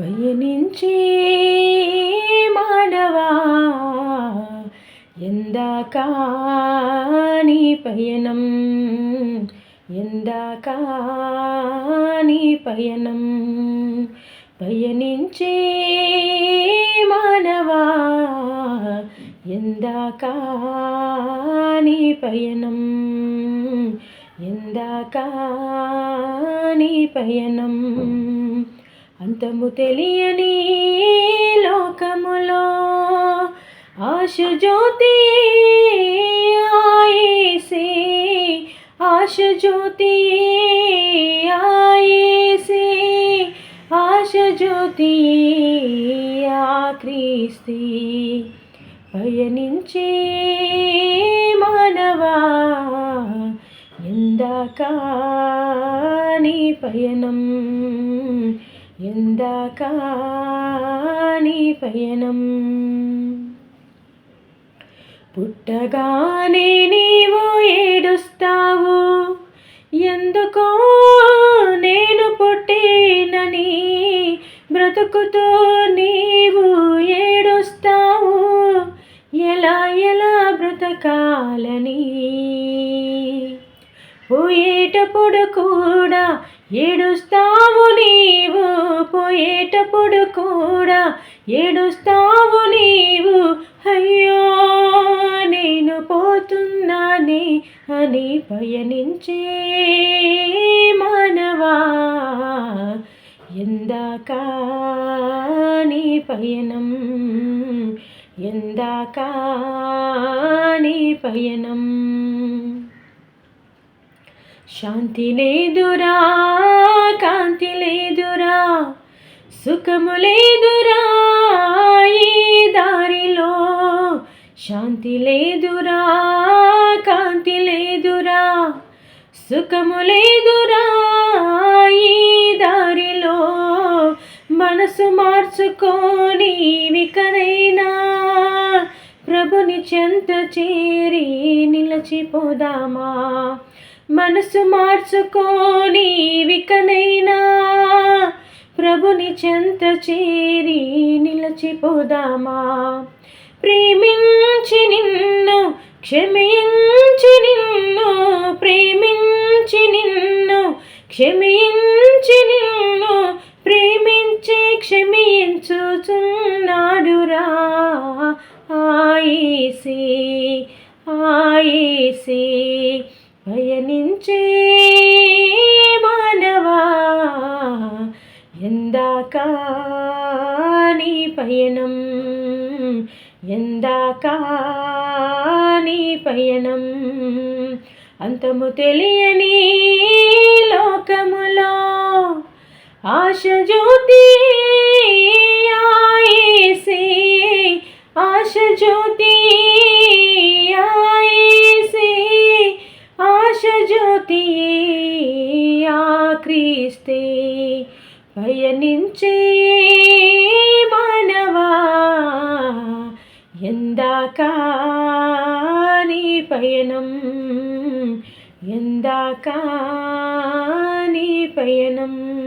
పయనించే మానవా? ఎందాకా నీ పయనం? ఎందాకా నీ పయనం? పయనించే మానవా? ఎందాకా నీ పయనం? ఎందాకా నీ పయనం? అంతము తెలియని లోకములో ఆశ జ్యోతి ఆయేసే ఆశ జ్యోతి ఆయేసే ఆశ జ్యోతి ఆ క్రీస్తి పయనించే మానవా ఎందాక నీ పయనం ఎందాక నీ పయనం. పుట్టగానే నీవు ఏడుస్తావు. ఎందుకో నేను పుట్టినని బ్రతుకుతో నీవు ఏడుస్తావు. ఎలా ఎలా బ్రతకాలని? పోయేటప్పుడు కూడా ఏడుస్తావు నీవు పోయేటప్పుడు కూడా ఏడుస్తావు నీవు. అయ్యో నేను పోతున్నానే అని పయనించే మానవా? ఎందాక నీ పయనం ఎందాక నీ పయనం. శాంతి లేదురా కాంతి లేదురా సుఖము లేదురా ఈ దారిలో. శాంతి లేదురా కాంతి లేదురా సుఖము లేదురా ఈ దారిలో. మనసు మార్చుకొని వికనైనా ప్రభుని చెంత చేరి నిలచిపోదామా. మనసు మార్చుకోని వికనైనా ప్రభుని చెంత చేరి నిలచిపోదామా. ప్రేమించి నిన్ను క్షమించి నిన్ను ప్రేమించి నిన్ను క్షమించి నిన్ను ప్రేమించి క్షమించుచున్నాడురా ఆయేసి ఆయేసి. చే మానవా? ఎందాక నీ పయనం? ఎందాక నీ పయనం? అంతము తెలియని లోకములో ఆశ జ్యోతి ఆశ జ్యోతి క్రీస్తే పయనించే మానవా ఎందాక నీ పయనం ఎందాక నీ పయనం.